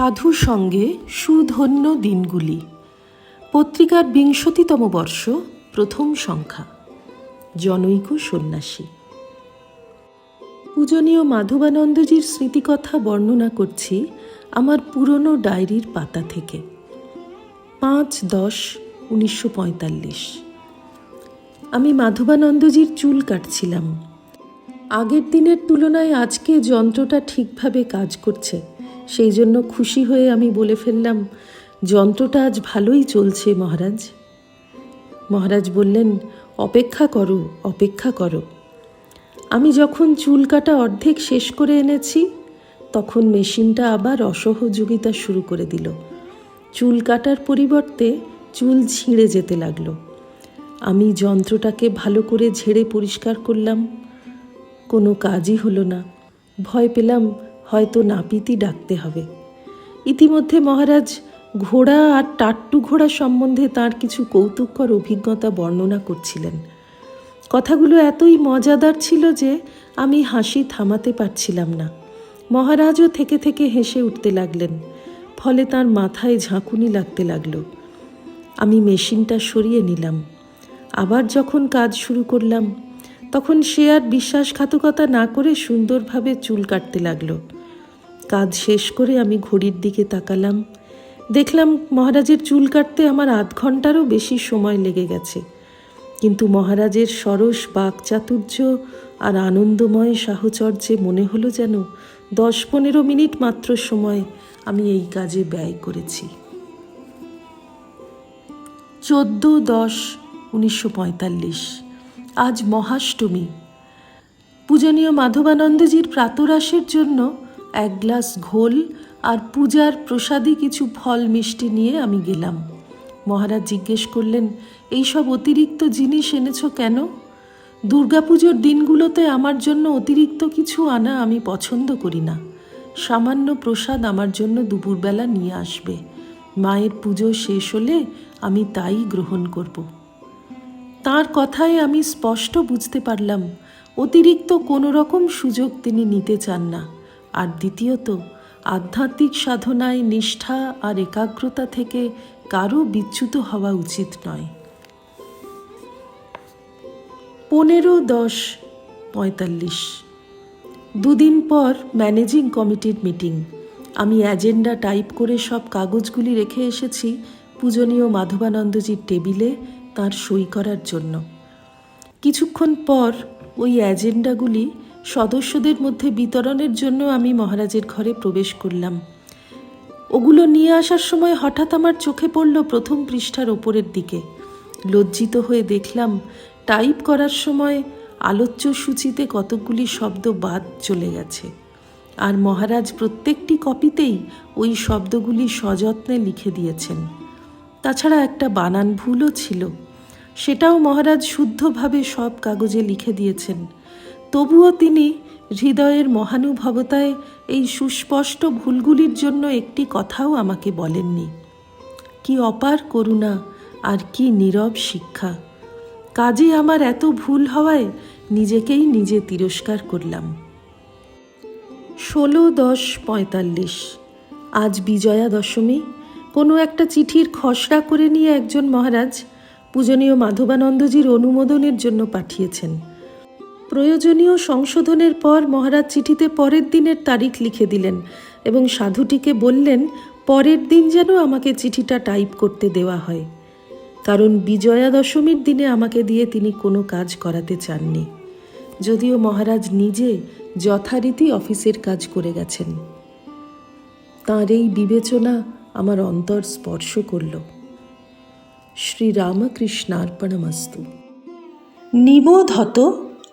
মধু সঙ্গে সুধন্য দিনগুলি। পত্রিকার বিংশতিতম বর্ষ, প্রথম সংখ্যা। জনৈক সন্ন্যাসী। পূজনীয় মাধবানন্দজির স্মৃতিকথা বর্ণনা করছি আমার পুরনো ডায়েরির পাতা থেকে। পাঁচ দশ উনিশশো পঁয়তাল্লিশ। আমি মাধবানন্দজির চুল কাটছিলাম। আগের দিনের তুলনায় আজকে যন্ত্রটা ঠিকভাবে কাজ করছে। সেই জন্য খুশি হয়ে আমি বলে ফেললাম, যন্ত্রটা আজ ভালোই চলছে মহারাজ। মহারাজ বললেন, অপেক্ষা করো অপেক্ষা করো। আমি যখন চুল কাটা অর্ধেক শেষ করে এনেছি, তখন মেশিনটা আবার অসহযোগিতা শুরু করে দিল। চুল কাটার পরিবর্তে চুল ছিঁড়ে যেতে লাগল। আমি যন্ত্রটাকে ভালো করে ঝেড়ে পরিষ্কার করলাম। কোনো কাজই হলো না। ভয় পেলাম হয়তো নাপিতই ডাকতে হবে। ইতিমধ্যে মহারাজ ঘোড়া আর টাট্টু ঘোড়া সম্বন্ধে তার কিছু কৌতুককর অভিজ্ঞতা বর্ণনা করছিলেন। কথাগুলো এতই মজাদার ছিল যে আমি হাসি থামাতে পারছিলাম না। মহারাজও থেকে থেকে হেসে উঠতে লাগলেন, ফলে তার মাথায় ঝাঁকুনি লাগতে লাগল। আমি মেশিনটা সরিয়ে নিলাম। আবার যখন কাজ শুরু করলাম, তখন সে আর বিশ্বাসঘাতকতা না করে সুন্দরভাবে চুল কাটতে লাগল। কাজ শেষ করে আমি ঘড়ির দিকে তাকালাম। দেখলাম মহারাজের চুল কাটতে আমার আধ ঘন্টারও বেশি সময় লেগে গেছে। কিন্তু মহারাজের সরস বাকচাতুর্য আর আনন্দময় সাহচর্যে মনে হলো যেন দশ পনেরো মিনিট মাত্র সময় আমি এই কাজে ব্যয় করেছি। চোদ্দ দশ উনিশশো পঁয়তাল্লিশ, আজ মহাষ্টমী। পূজনীয় মাধবানন্দজির প্রাতরাশের জন্য এক গ্লাস ঘোল আর পূজার প্রসাদী কিছু ফল মিষ্টি নিয়ে আমি গেলাম। মহারাজ জিজ্ঞেস করলেন এইসব অতিরিক্ত জিনিস এনেছো কেন? দুর্গাপুজোর দিনগুলোতে আমার জন্য অতিরিক্ত কিছু আনা আমি পছন্দ করি না। সামান্য প্রসাদ আমার জন্য দুপুরবেলা নিয়ে আসবে। মায়ের পুজো শেষ হলে আমি তাই গ্রহণ করব। তার কথায় আমি স্পষ্ট বুঝতে পারলাম, অতিরিক্ত কোনো রকম সুযোগ তিনি নিতে চান না। আর দ্বিতীয়ত, আধ্যাত্মিক সাধনায় নিষ্ঠা আর একাগ্রতা থেকে কারও বিচ্যুত হওয়া উচিত নয়। পনেরো দশ পঁয়তাল্লিশ। দুদিন পর ম্যানেজিং কমিটির মিটিং। আমি অ্যাজেন্ডা টাইপ করে সব কাগজগুলি রেখে এসেছি পূজনীয় মাধবানন্দজির টেবিলে তার সই করার জন্য। কিছুক্ষণ পর ওই অ্যাজেন্ডাগুলি সদস্যদের মধ্যে বিতরণের জন্য আমি মহারাজের ঘরে প্রবেশ করলাম। ওগুলো নিয়ে আসার সময় হঠাৎ আমার চোখে পড়ল প্রথম পৃষ্ঠার ওপরের দিকে। লজ্জিত হয়ে দেখলাম, টাইপ করার সময় আলোচ্য সূচিতে কতকগুলি শব্দ বাদ চলে গেছে। আর মহারাজ প্রত্যেকটি কপিতেই ওই শব্দগুলি সযত্নে লিখে দিয়েছেন। তাছাড়া একটা বানান ভুলও ছিল। সেটাও মহারাজ শুদ্ধভাবে সব কাগজে লিখে দিয়েছেন। তবুও তিনি হৃদয়ের মহানুভবতায় এই সুস্পষ্ট ভুলগুলির জন্য একটি কথাও আমাকে বলেননি। কি অপার করুণা আর কি নীরব শিক্ষা। কাজে আমার এত ভুল হওয়ায় নিজেকেই নিজে তিরস্কার করলাম। ষোলো দশ পঁয়তাল্লিশ। আজ বিজয়া দশমী কোনো একটা চিঠির খসড়া করে নিয়ে একজন মহারাজ পূজনীয় মাধবানন্দজির অনুমোদনের জন্য পাঠিয়েছেন। প্রয়োজনীয় সংশোধনের পর মহারাজ চিঠিতে পরের দিনের তারিখ লিখে দিলেন এবং সাধুটিকে বললেন, পরের দিন যেন আমাকে চিঠিটা টাইপ করতে দেওয়া হয়। কারণ বিজয়া দশমীর দিনে আমাকে দিয়ে তিনি কোনো কাজ করাতে চাননি। যদিও মহারাজ নিজে যথারীতি অফিসের কাজ করে গেছেন। তাঁর এই বিবেচনা আমার অন্তর স্পর্শ করল। শ্রীরামকৃষ্ণার্পণমস্তু। নিবোধত